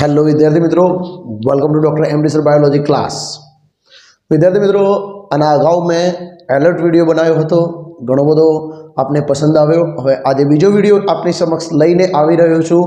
Hello વિદ્યાર્થી મિત્રો. Welcome to doctor M sir biology class વિદ્યાર્થી મિત્રો, આના અગાઉ મેં એલર્ટ વીડિયો બનાવ્યો હતો. ઘણો બધો આપને પસંદ આવ્યો. હવે આજે બીજો વીડિયો આપની સમક્ષ લઈને આવી રહ્યો છું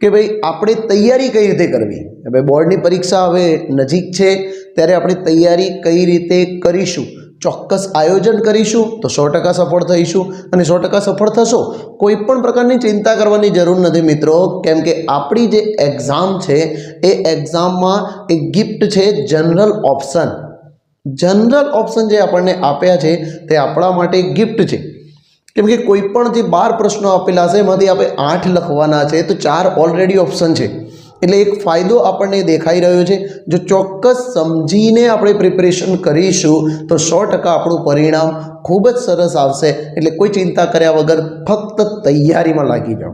કે ભાઈ, આપણે તૈયારી કઈ રીતે કરવી? હવે બોર્ડની પરીક્ષા હવે નજીક છે, ત્યારે આપણે તૈયારી કઈ રીતે કરીશું? ચોક્કસ આયોજન કરીશું, તો સો ટકા સફળ થઈશું. અને સો ટકા સફળ થશો, કોઈ પણ પ્રકારની ચિંતા કરવાની જરૂર નથી મિત્રો. કેમ કે આપણી જે એક્ઝામ છે, એ એક્ઝામમાં એક ગિફ્ટ છે જનરલ ઓપ્શન જનરલ ઓપ્શન જે આપણને આપ્યા છે, તે આપણા માટે ગિફ્ટ છે. કેમ કે કોઈ પણ જે બાર પ્રશ્નો આપેલા છે, એમાંથી આપણે આઠ લખવાના છે, તો ચાર ઓલરેડી ઓપ્શન છે. એટલે એક ફાયદો આપણને દેખાઈ રહ્યો છે. જો ચોક્કસ સમજીને આપણે પ્રિપરેશન કરીશું, તો સો ટકા આપણું પરિણામ ખૂબ જ સરસ આવશે. એટલે કોઈ ચિંતા કર્યા વગર ફક્ત તૈયારીમાં લાગી જાઓ.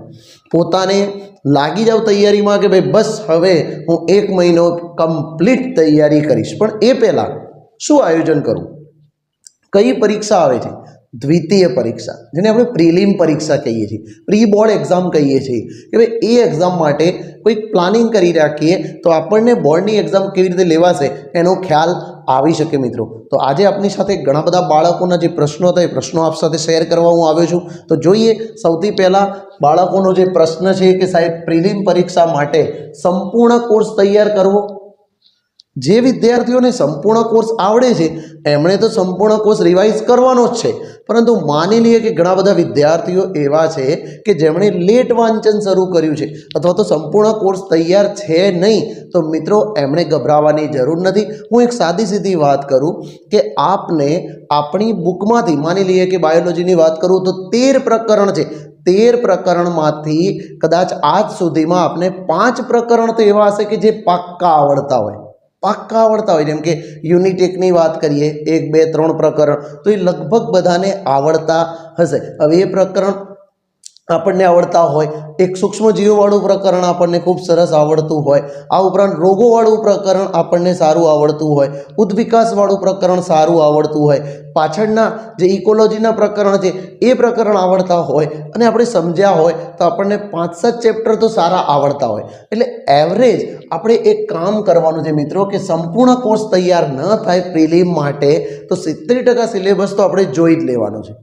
પોતાને લાગી જાઓ તૈયારીમાં કે ભાઈ બસ હવે હું એક મહિનો કમ્પ્લીટ તૈયારી કરીશ. પણ એ પહેલાં શું આયોજન કરું? કઈ પરીક્ષા આવે છે? દ્વિતીય પરીક્ષા, જેને આપણે પ્રિલિમ પરીક્ષા કહીએ છીએ. પ્રી બોર્ડ એક્ઝામ કહીએ છીએ કે ભાઈ, એ એક્ઝામ માટે કોઈક પ્લાનિંગ કરી રાખીએ તો આપણને બોર્ડની એક્ઝામ કેવી રીતે લેવાશે એનો ખ્યાલ આવી શકે મિત્રો. તો આજે આપની સાથે ઘણા બધા બાળકોના જે પ્રશ્નો હતા એ પ્રશ્નો આપ સાથે શેર કરવા હું આવ્યો છું. તો જોઈએ, સૌથી પહેલાં બાળકોનો જે પ્રશ્ન છે કે સાહેબ, પ્રિલિમ પરીક્ષા માટે સંપૂર્ણ કોર્સ તૈયાર કરવો? જે વિદ્યાર્થીઓને સંપૂર્ણ કોર્સ આવડે છે, એમણે તો સંપૂર્ણ કોર્સ રિવાઇઝ કરવાનો જ છે. પરંતુ માની લઈએ કે ઘણા બધા વિદ્યાર્થીઓ એવા છે કે જેમણે લેટ વાંચન શરૂ કર્યું છે અથવા તો સંપૂર્ણ કોર્સ તૈયાર છે નહીં, તો મિત્રો એમણે ગભરાવાની જરૂર નથી. હું એક સાદી સીધી વાત કરું કે આપને આપણી બુકમાંથી, માની લઈએ કે બાયોલોજીની વાત કરું, તો તેર પ્રકરણ છે. તેર પ્રકરણમાંથી કદાચ આજ સુધીમાં આપને પાંચ પ્રકરણ તો એવા હશે કે જે પાક્કા આવડતા હોય. પાક્કા આવડતા હોય. જેમ કે યુનિટેકની વાત કરીએ, એક બે ત્રણ પ્રકરણ, તો એ લગભગ બધાને આવડતા હશે. હવે એ પ્રકરણ આપણને આવડતા હોય. એક સૂક્ષ્મજીવવાળું પ્રકરણ આપણને ખૂબ સરસ આવડતું હોય. આ ઉપરાંત રોગોવાળું પ્રકરણ આપણને સારું આવડતું હોય. ઉદ્વિકાસવાળું પ્રકરણ સારું આવડતું હોય. પાછળના જે ઇકોલોજીના પ્રકરણ છે, એ પ્રકરણ આવડતા હોય અને આપણે સમજ્યા હોય તો આપણને પાંચ સાત ચેપ્ટર તો સારા આવડતા હોય. એટલે એવરેજ આપણે એક કામ કરવાનું છે મિત્રો કે સંપૂર્ણ કોર્સ તૈયાર ન થાય પ્રિલિમ માટે તો સિત્તેર ટકા સિલેબસ તો આપણે જોઈ જ લેવાનો છે.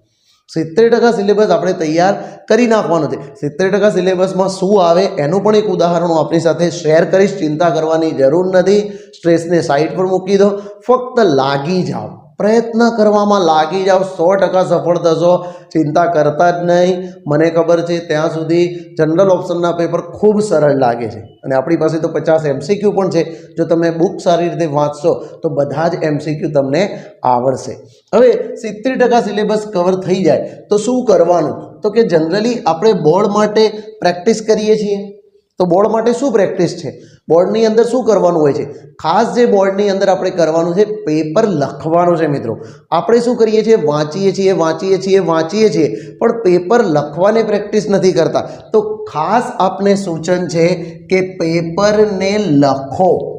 સિત્તેર ટકા સિલેબસ આપણે તૈયાર કરી નાખવાનો છે. સિત્તેર ટકા સિલેબસમાં શું આવે એનું પણ એક ઉદાહરણ હું આપણી સાથે શેર કરીશ. ચિંતા કરવાની જરૂર નથી. સ્ટ્રેસને સાઈડ પર મૂકી દો. ફક્ત લાગી જાઓ. પ્રયત્ન કરવામાં લાગી જાઓ, સો ટકા સફળ થશો, ચિંતા કરતા જ નહીં. મને ખબર છે, ત્યાં સુધી જનરલ ઓપ્શનના પેપર ખૂબ સરળ લાગે છે. અને આપણી પાસે તો પચાસ એમસીક્યુ પણ છે. જો તમે બુક સારી રીતે વાંચશો, તો બધા જ એમસીક્યુ તમને આવડશે. હવે સિત્તેર ટકા સિલેબસ કવર થઈ જાય, તો શું કરવાનું? તો કે જનરલી આપણે બોર્ડ માટે પ્રેક્ટિસ કરીએ છીએ. તો બોર્ડ માટે શું પ્રેક્ટિસ છે? બોર્ડની અંદર શું કરવાનું હોય છે? ખાસ જે બોર્ડની અંદર આપણે કરવાનું છે, પેપર લખવાનું છે મિત્રો. આપણે શું કરીએ છીએ? વાંચીએ છીએ વાંચીએ છીએ વાંચીએ છીએ. પણ પેપર લખવાની પ્રેક્ટિસ નથી કરતા. તો ખાસ આપને સૂચન છે કે પેપરને લખો.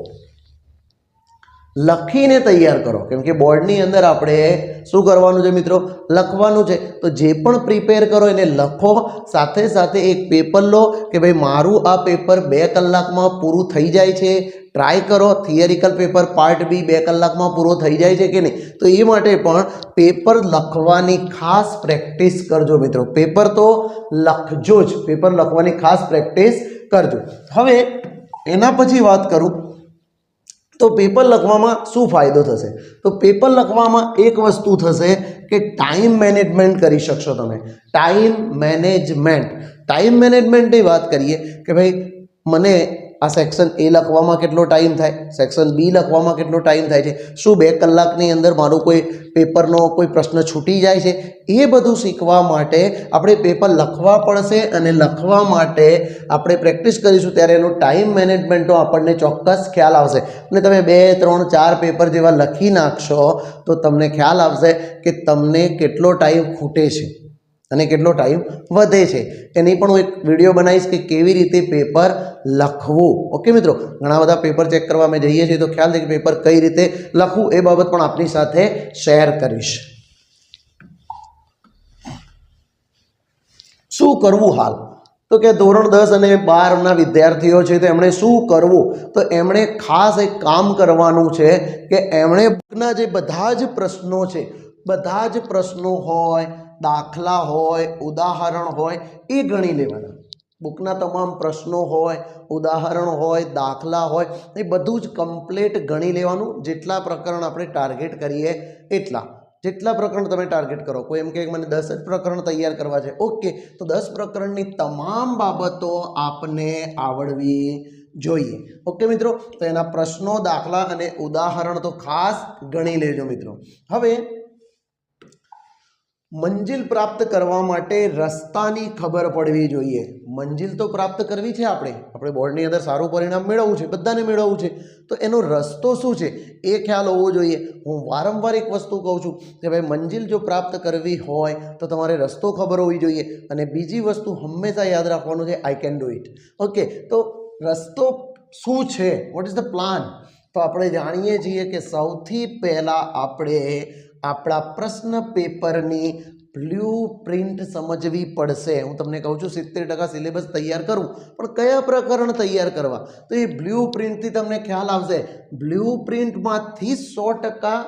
લખીને તૈયાર કરો. કેમ કે બોર્ડની અંદર આપણે શું કરવાનું છે મિત્રો? લખવાનું છે. તો જે પણ પ્રિપેર કરો એને લખો. સાથે સાથે એક પેપર લો કે ભાઈ મારું આ પેપર બે કલાકમાં પૂરું થઈ જાય છે. ટ્રાય કરો. થિયરિકલ પેપર પાર્ટ બી બે કલાકમાં પૂરો થઈ જાય છે કે નહીં? તો એ માટે પણ પેપર લખવાની ખાસ પ્રેક્ટિસ કરજો મિત્રો. પેપર તો લખજો જ. પેપર લખવાની ખાસ પ્રેક્ટિસ કરજો. હવે એના પછી વાત કરું. તો પેપર લખવામાં શું ફાયદો થશે? તો પેપર લખવામાં એક વસ્તુ થશે કે ટાઈમ મેનેજમેન્ટ કરી શકશો તમે. Time management. ટાઈમ મેનેજમેન્ટની વાત કરીએ કે ભાઈ, મને આ સેક્શન એ લખવામાં કેટલો ટાઈમ થાય? સેક્શન બી લખવામાં કેટલો ટાઈમ થાય છે? શું બે કલાકની અંદર મારું કોઈ પેપરનો કોઈ પ્રશ્ન છૂટી જાય છે? એ બધું શીખવા માટે આપણે પેપર લખવા પડશે અને લખવા માટે આપણે પ્રેક્ટિસ કરીશું ત્યારે એનો ટાઈમ મેનેજમેન્ટનો આપણને ચોક્કસ ખ્યાલ આવશે. અને તમે બે, ત્રણ, ચાર પેપર જેવા લખી નાખશો તો તમને ખ્યાલ આવશે કે તમને કેટલો ટાઈમ ખૂટે છે. અને કેટલો ટાઈમ વધે છે. એની પણ હું એક વીડિયો બનાવીશ કે કેવી રીતે પેપર લખવું. ઓકે મિત્રો? ઘણા બધા પેપર ચેક કરવા અમે જઈએ છીએ, તો ખ્યાલ છે કે પેપર કઈ રીતે લખવું? એ બાબત પણ આપની સાથે શેર કરીશ. શું કરવું હાલ? તો કે ધોરણ દસ અને બારના વિદ્યાર્થીઓ છે, તો એમણે શું કરવું? તો એમણે ખાસ એક કામ કરવાનું છે કે એમણે બુકના જે બધા જ પ્રશ્નો છે, બધા જ પ્રશ્નો હોય દાખલા હોય, ઉદાહરણ હોય, એ ગણી લેવાના. બુકના તમામ પ્રશ્નો હોય, ઉદાહરણ હોય, દાખલા હોય, એ બધું જ કમ્પ્લીટ ગણી લેવાનું. જેટલા પ્રકરણ આપણે ટાર્ગેટ કરીએ એટલા. જેટલા પ્રકરણ તમે ટાર્ગેટ કરો, કોઈ એમ કે મને દસ જ પ્રકરણ તૈયાર કરવા છે. ઓકે, તો દસ પ્રકરણની તમામ બાબતો આપને આવડવી જોઈએ. ઓકે મિત્રો, તો એના પ્રશ્નો, દાખલા અને ઉદાહરણ તો ખાસ ગણી લેજો મિત્રો. હવે મંજિલ પ્રાપ્ત કરવા માટે રસ્તાની ખબર પડવી જોઈએ. મંજિલ તો પ્રાપ્ત કરવી છે આપણે. આપણે બોર્ડની અંદર સારું પરિણામ મેળવવું છે, બધાને મેળવવું છે. તો એનો રસ્તો શું છે એ ખ્યાલ હોવો જોઈએ. હું વારંવાર એક વસ્તુ કહું છું કે ભાઈ, મંજિલ જો પ્રાપ્ત કરવી હોય તો તમારે રસ્તો ખબર હોવી જોઈએ. અને બીજી વસ્તુ હંમેશા યાદ રાખવાનું છે I can do it okay તો રસ્તો શું છે? વોટ ઇઝ ધ પ્લાન તો આપણે જાણીએ છીએ કે સૌથી પહેલાં આપણે આપણા પ્રશ્ન પેપરની બ્લ્યુ પ્રિન્ટ સમજવી પડશે. હું તમને કહું છું, સિત્તેર ટકા સિલેબસ તૈયાર કરવું પણ કયા પ્રકરણ તૈયાર કરવા? તો એ બ્લ્યુ પ્રિન્ટથી તમને ખ્યાલ આવશે. બ્લ્યુ પ્રિન્ટમાંથી સો ટકા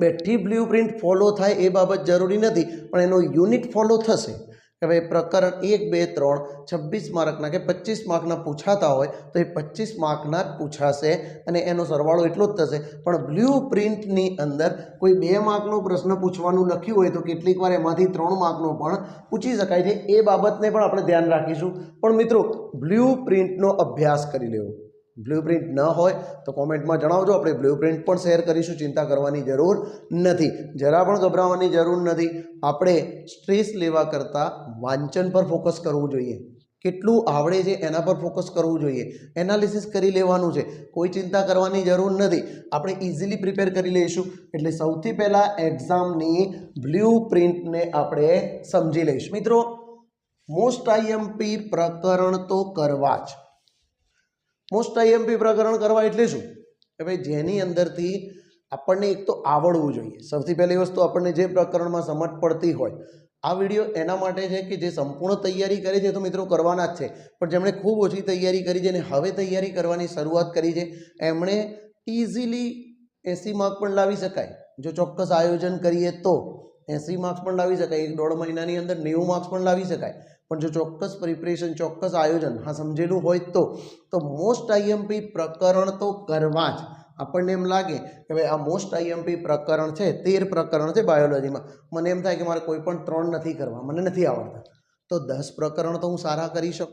બેઠી બ્લ્યુ પ્રિન્ટ ફોલો થાય એ બાબત જરૂરી નથી, પણ એનો યુનિટ ફોલો થશે. કે ભાઈ પ્રકરણ એક, બે, ત્રણ, છવ્વીસ માર્કના કે પચીસ માર્કના પૂછાતા હોય તો એ પચીસ માર્કના જ પૂછાશે અને એનો સરવાળો એટલો જ થશે. પણ બ્લુ પ્રિન્ટની અંદર કોઈ બે માર્કનો પ્રશ્ન પૂછવાનું લખ્યું હોય તો કેટલીક વાર એમાંથી ત્રણ માર્કનો પણ પૂછી શકાય છે. એ બાબતને પણ આપણે ધ્યાન રાખીશું. પણ મિત્રો, બ્લુ પ્રિન્ટનો અભ્યાસ કરી લેવો. બ્લુ પ્રિન્ટ ન હોય તો કોમેન્ટમાં જણાવજો. આપણે બ્લુ પ્રિન્ટ પણ શેર કરીશું, ચિંતા કરવાની જરૂર નથી. જરા પણ ગભરાવાની જરૂર નથી. આપણે સ્ટ્રેસ લેવા કરતાં વાંચન પર ફોકસ કરવું જોઈએ. કેટલું આવડે છે એના પર ફોકસ કરવું જોઈએ. એનાલિસિસ કરી લેવાનું છે. કોઈ ચિંતા કરવાની જરૂર નથી. આપણે ઇઝીલી પ્રિપેર કરી લઈશું. એટલે સૌથી પહેલાં એક્ઝામની બ્લુ પ્રિન્ટને આપણે સમજી લઈશું. મિત્રો મોસ્ટ આઈએમપી પ્રકરણ તો કરવા જ. મોસ્ટ આઈએમપી પ્રકરણ કરવા એટલે શું? કે ભાઈ જેની અંદરથી આપણને એક તો આવડવું જોઈએ. સૌથી પહેલી વસ્તુ આપણને જે પ્રકરણમાં સમજ પડતી હોય, આ વીડિયો એના માટે છે કે જે સંપૂર્ણ તૈયારી કરી છે તો મિત્રો કરવાના જ છે. પણ જેમણે ખૂબ ઓછી તૈયારી કરી છે અને હવે તૈયારી કરવાની શરૂઆત કરી છે, એમણે ઇઝીલી એસી માર્ક પણ લાવી શકાય. જો ચોક્કસ આયોજન કરીએ તો એસી માર્ક્સ પણ લાવી શકાય. એક દોઢ મહિનાની અંદર નેવું માર્ક્સ પણ લાવી શકાય. પણ જો ચોક્કસ પ્રિપરેશન ચોક્કસ આયોજન, હા, સમજેલું હોય તો તો મોસ્ટ આઈએમપી પ્રકરણ તો કરવા જ. આપણને એમ લાગે કે ભાઈ, આ મોસ્ટ આઈએમપી પ્રકરણ છે, તેર પ્રકરણ છે બાયોલોજીમાં મને એમ થાય કે મારે કોઈ પણ ત્રણ નથી કરવા, મને નથી આવડતા. તો દસ પ્રકરણ તો હું સારા કરી શકું.